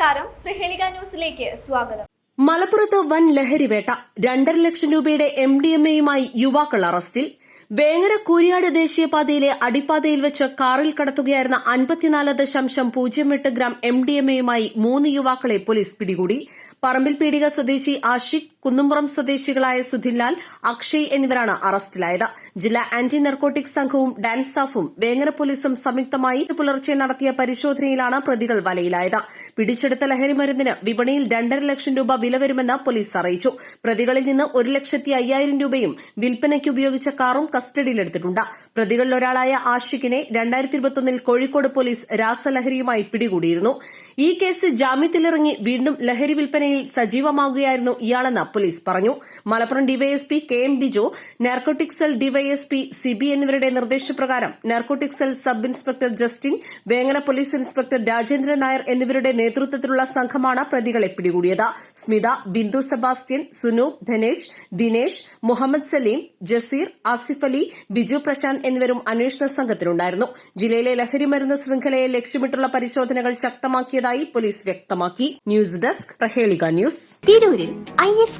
നമസ്കാരം. പ്രഹേളിക ന്യൂസിലേക്ക് സ്വാഗതം. മലപ്പുറത്ത് വൻ ലഹരിവേട്ട. രണ്ടര ലക്ഷം രൂപയുടെ എം ഡി എം എയുമായി യുവാക്കൾ അറസ്റ്റിൽ. വേങ്ങര കൂരിയാട് ദേശീയപാതയിലെ അടിപ്പാതയിൽ വെച്ച് കാറിൽ കടത്തുകയായിരുന്ന അൻപത്തിനാല് ദശാംശം പൂജ്യം എട്ട് ഗ്രാം എം ഡി എം എയുമായി മൂന്ന് യുവാക്കളെ പോലീസ് പിടികൂടി. പറമ്പിൽ പീടിക സ്വദേശി ആഷിഖ് കുന്നുംപുറം സ്വദേശികളായ സുധിൻലാൽ അക്ഷയ് എന്നിവരാണ് അറസ്റ്റിലായത്. ജില്ലാ ആന്റി നർക്കോട്ടിക് സംഘവും ഡാൻസ് സ്റ്റാഫും വേങ്ങര പോലീസും സംയുക്തമായി പുലർച്ചെ നടത്തിയ പരിശോധനയിലാണ് പ്രതികൾ വലയിലായത്. പിടിച്ചെടുത്ത ലഹരിമരുന്നിന് വിപണിയിൽ രണ്ടര ലക്ഷം രൂപ വില വരുമെന്ന് പോലീസ് അറിയിച്ചു. പ്രതികളിൽ നിന്ന് ഒരു ലക്ഷത്തി അയ്യായിരം രൂപയും വിൽപ്പനയ്ക്ക് ഉപയോഗിച്ച കാറും കസ്റ്റഡിയിലെടുത്തിട്ടുണ്ട്. പ്രതികളിലൊരാളായ ആഷിഖിനെ രണ്ടായിരത്തി ഇരുപത്തൊന്നിൽ കോഴിക്കോട് പോലീസ് രാസലഹരിയുമായി പിടികൂടിയിരുന്നു. ഈ കേസിൽ ജാമ്യത്തിലിറങ്ങി വീണ്ടും ലഹരി വിൽപ്പനയിൽ സജീവമാകുകയായിരുന്നു ഇയാളെന്ന് പോലീസ് പറഞ്ഞു. Malappuram DYSP K M Biju narcotic cell DYSP Sibi എന്നിവരുടെ നിർദ്ദേശപ്രകാരം narcotic cell sub inspector Justin Vengara police inspector Rajendran Nair എന്നിവരുടെ നേതൃത്വത്തിലുള്ള സംഘമാണ് പ്രതികളെ പിടികൂടിയത്. സ്മിത ബിന്ദു സെബാസ്റ്റ്യൻ സുനു ധനേഷ് ദിനേഷ് മുഹമ്മദ് സലീം ജസീർ ആസിഫ് അലി ബിജു പ്രശാന്ത് എന്നിവരും അന്വേഷണ സംഘത്തിലുണ്ടായിരുന്നു. ജില്ലയിലെ ലഹരിമരുന്ന് ശൃംഖലയെ ലക്ഷ്യമിട്ടുള്ള പരിശോധനകൾ ശക്തമാക്കിയതായി പോലീസ് വ്യക്തമാക്കി. News desk Prahelika news. തിരൂരിൽ ഐ എച്ച്